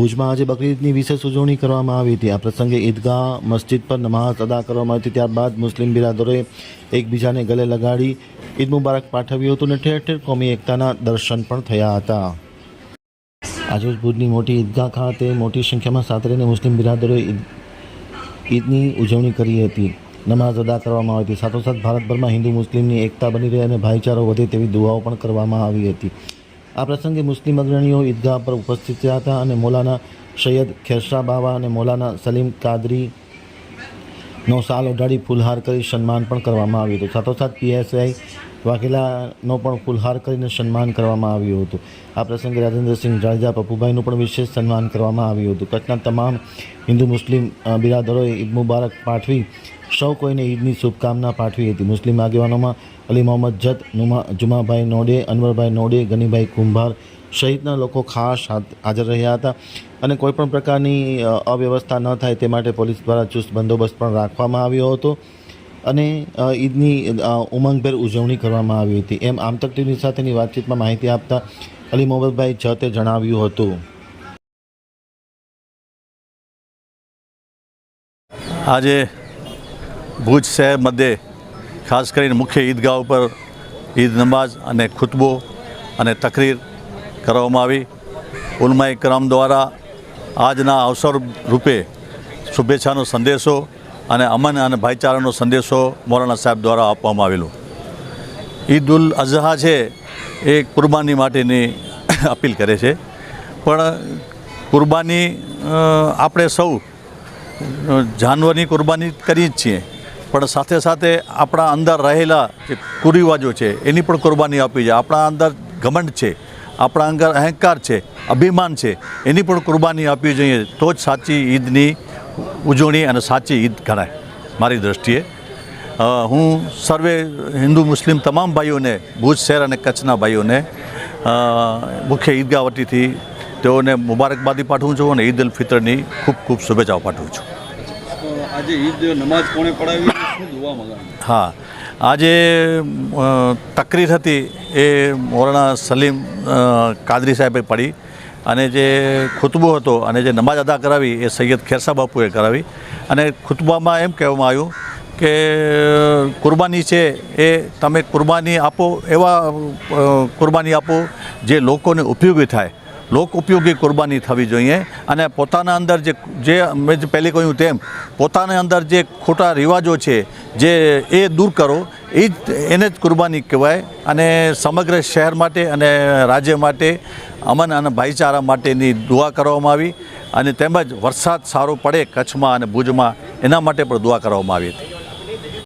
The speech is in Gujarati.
ભુજમાં આજે બકરીદની વિશેષ ઉજવણી કરવામાં આવી હતી. આ પ્રસંગે ઈદગાહ મસ્જિદ પર નમાઝ અદા કરવામાં આવી હતી. ત્યારબાદ મુસ્લિમ બિરાદરોએ એકબીજાને ગલે લગાડી ઈદ મુબારક પાઠવ્યું હતું અને ઠેર ઠેર કોમી એકતાના દર્શન પણ થયા હતા. આજરોજ ભુજની મોટી ઈદગાહ ખાતે મોટી સંખ્યામાં સાતરીને મુસ્લિમ બિરાદરોએ ઈદ, ઈદની ઉજવણી કરી હતી. નમાઝ અદા કરવામાં આવી હતી. સાથોસાથ ભારતભરમાં હિન્દુ મુસ્લિમની એકતા બની રહે અને ભાઈચારો વધે તેવી દુઆઓ પણ કરવામાં આવી હતી. આ પ્રસંગે મુસ્લિમ અગ્રણીઓ ઈદગાહ પર ઉપસ્થિત થયા હતા અને મૌલાના સૈયદ ખેરશા બાવા અને મૌલાના સલીમ કાદરી નો સાલ ઓઢાડી ફૂલહાર કરી સન્માન પણ કરવામાં આવ્યું હતું. સાથોસાથ પીએસઆઈ વાઘેલાનો પણ ફૂલહાર કરીને સન્માન કરવામાં આવ્યું હતું. આ પ્રસંગે રાજેન્દ્રસિંહ જાડેજા, પપ્પુભાઈનું પણ વિશેષ સન્માન કરવામાં આવ્યું હતું. કચ્છના તમામ હિન્દુ મુસ્લિમ બિરાદરોએ ઈદ મુબારક પાઠવી સૌ કોઈને ઈદની શુભકામના પાઠવી હતી. મુસ્લિમ આગેવાનોમાં અલી મોહમ્મદ જત, નુમા, જુમાભાઈ નોડે, અનવરભાઈ નોડે, ગનીભાઈ કુંભાર સહિતના લોકો ખાસ હાજ- હાજર રહ્યા હતા અને કોઈપણ પ્રકારની અવ્યવસ્થા ન થાય તે માટે પોલીસ દ્વારા ચુસ્ત બંદોબસ્ત પણ રાખવામાં આવ્યો હતો અને ઈદની ઉમંગભેર ઉજવણી કરવામાં આવી હતી. એમ આમતક ટીવી સાથેની વાતચીતમાં માહિતી આપતા અલી મોહમ્મદભાઈ જતે જણાવ્યું હતું. આજે ભુજ શહેર મધ્યે ખાસ કરીને મુખ્ય ઈદગાહ ઉપર ઈદ નમાઝ અને ખુતબો અને તકરીર કરવામાં આવી. ઉલમાઈ કરમ દ્વારા આજના અવસર રૂપે શુભેચ્છાનો સંદેશો અને અમન અને ભાઈચારાનો સંદેશો મોરાણા સાહેબ દ્વારા આપવામાં આવેલો. ઈદ ઉલ અઝહા છે એ કુરબાની માટેની અપીલ કરે છે. પણ કુરબાની આપણે સૌ જાનવરની કુરબાની કરીએ જ છીએ. પણ સાથે સાથે આપણા અંદર રહેલા જે કુરિવાજો છે, એની પણ કુરબાની આપી છે. આપણા અંદર ઘમંડ છે, આપણા અંદર અહંકાર છે, અભિમાન છે, એની પણ કુરબાની આપવી જોઈએ. તો જ સાચી ઈદની ઉજવણી અને સાચી ઈદ ગણાય, મારી દૃષ્ટિએ હું સર્વે હિન્દુ મુસ્લિમ તમામ ભાઈઓને, ભુજ શહેર અને કચ્છના ભાઈઓને મુખ્ય ઈદગાહ વતીથી તેઓને મુબારકબાદી પાઠવું છું અને ઈદ ઉલ ફિત્રની ખૂબ ખૂબ શુભેચ્છાઓ પાઠવું છું. આજે ઈદ નમાઝ કોણે પડાવી દુઆ મગાવી હા. આજે તકરીર હતી એ મૌલાના સલીમ કાદરી સાહેબે પડી અને જે ખુતબો હતો અને જે નમાઝ અદા કરાવી એ સૈયદ ખેરસા બાપુએ કરાવી. અને ખુતબામાં એમ કહેવામાં આવ્યું કે, કુરબાની છે એ તમે કુરબાની આપો એવા કુરબાની આપો જે લોકોને ઉપયોગી થાય. લોક ઉપયોગી કુરબાની થવી જોઈએ અને પોતાના અંદર જે જે મેં પહેલી કહ્યું તેમ, પોતાના અંદર જે ખોટા રિવાજો છે, જે એ દૂર કરો, એ જ એને જ કુરબાની કહેવાય અને સમગ્ર શહેર માટે અને રાજ્ય માટે, અમન અને ભાઈચારા માટેની દુઆ કરવામાં આવી અને તેમજ વરસાદ સારો પડે કચ્છમાં અને ભુજમાં, એના માટે પણ દુઆ કરવામાં આવી હતી.